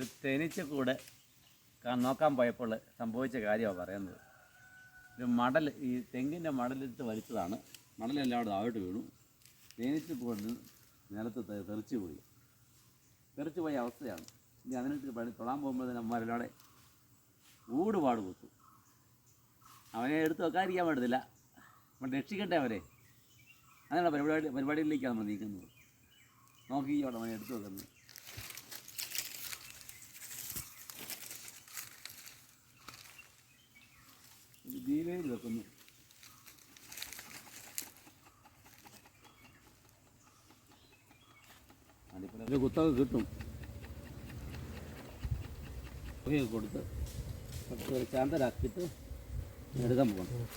ഒരു തേനീച്ച കൂടെ നോക്കാൻ പോയപ്പോൾ സംഭവിച്ച കാര്യമാണ് പറയുന്നത്. ഒരു മടൽ ഈ തെങ്ങിന്റെ മടലിട്ട് വലിച്ചതാണ്. മടലെല്ലാം അവിടെ താഴോട്ട് വീണു. കൂടെ നിലത്ത് തെറിച്ചു പോയി. തെറിച്ചു പോയ അവസ്ഥയാണ്. ഇനി അതിനിട്ട് പണി തൊടാൻ പോകുമ്പോൾ തന്നെ അമ്മമാരെല്ലാടെ ഊടുപാട് കുത്തു അവനെ എടുത്ത് വെക്കാതിരിക്കാൻ പറ്റത്തില്ല. നമ്മൾ രക്ഷിക്കട്ടെ അവരെ? അങ്ങനെയുള്ള പരിപാടി പരിപാടികളിലേക്കാണ് നമ്മൾ നീക്കുന്നത് നോക്കി അവിടെ അവനെ എടുത്ത് വെക്കുന്നത്. ദീപയിൽ വെക്കുന്നു അതിപ്പോൾ ഒരു കുത്തൊക്കെ കിട്ടും. ഒക്കെ കൊടുത്ത് കുറച്ച് ഒരു ചാന്തരാക്കിയിട്ട് എടുക്കാൻ പോകണം.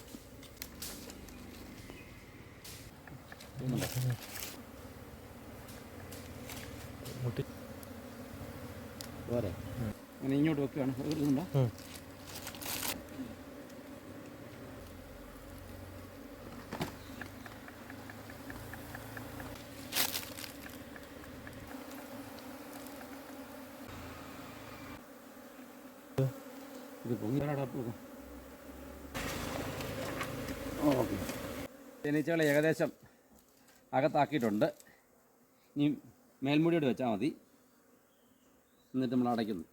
പോരെ. അങ്ങനെ ഇങ്ങോട്ട് വെക്കുകയാണ്. എടുക്കുന്നുണ്ടോ ഉം. ഇത് പോകും ഓക്കെ. തേനീച്ചകളെ ഏകദേശം അകത്താക്കിയിട്ടുണ്ട്. ഇനി മേൽമുടിയോട് വെച്ചാൽ മതി. എന്നിട്ട് നമ്മൾ അടയ്ക്കുന്നു.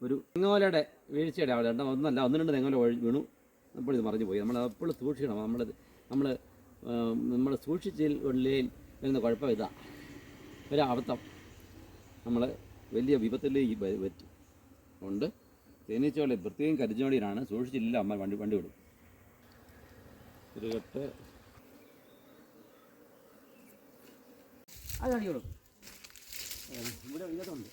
ഒരു തെങ്ങോലയുടെ വീഴ്ചയുടെ അവിടെ ഉണ്ട്. ഒന്നല്ല ഒന്ന് രണ്ട് തെങ്ങോല ഒഴി വീണു. അപ്പോൾ ഇത് മറിഞ്ഞു പോയി. നമ്മൾ എപ്പോഴും സൂക്ഷിക്കണം. നമ്മൾ നമ്മൾ നമ്മൾ സൂക്ഷിച്ചിൽ ഉള്ളിൽ വരുന്ന കുഴപ്പം ഇതാ. ഒരു അബദ്ധം നമ്മൾ വലിയ വിപത്തിലേക്ക് പറ്റും അതുകൊണ്ട് തേനീച്ചകളെ പ്രത്യേകം കരിഞ്ഞോടിയാണ് സൂക്ഷിച്ചില്ല അമ്മ വണ്ടി വണ്ടി വിടും. ഒരു കെട്ട് അത് കാണിക്കോളൂ ഇവിടെ ഇതിനകത്തുണ്ട്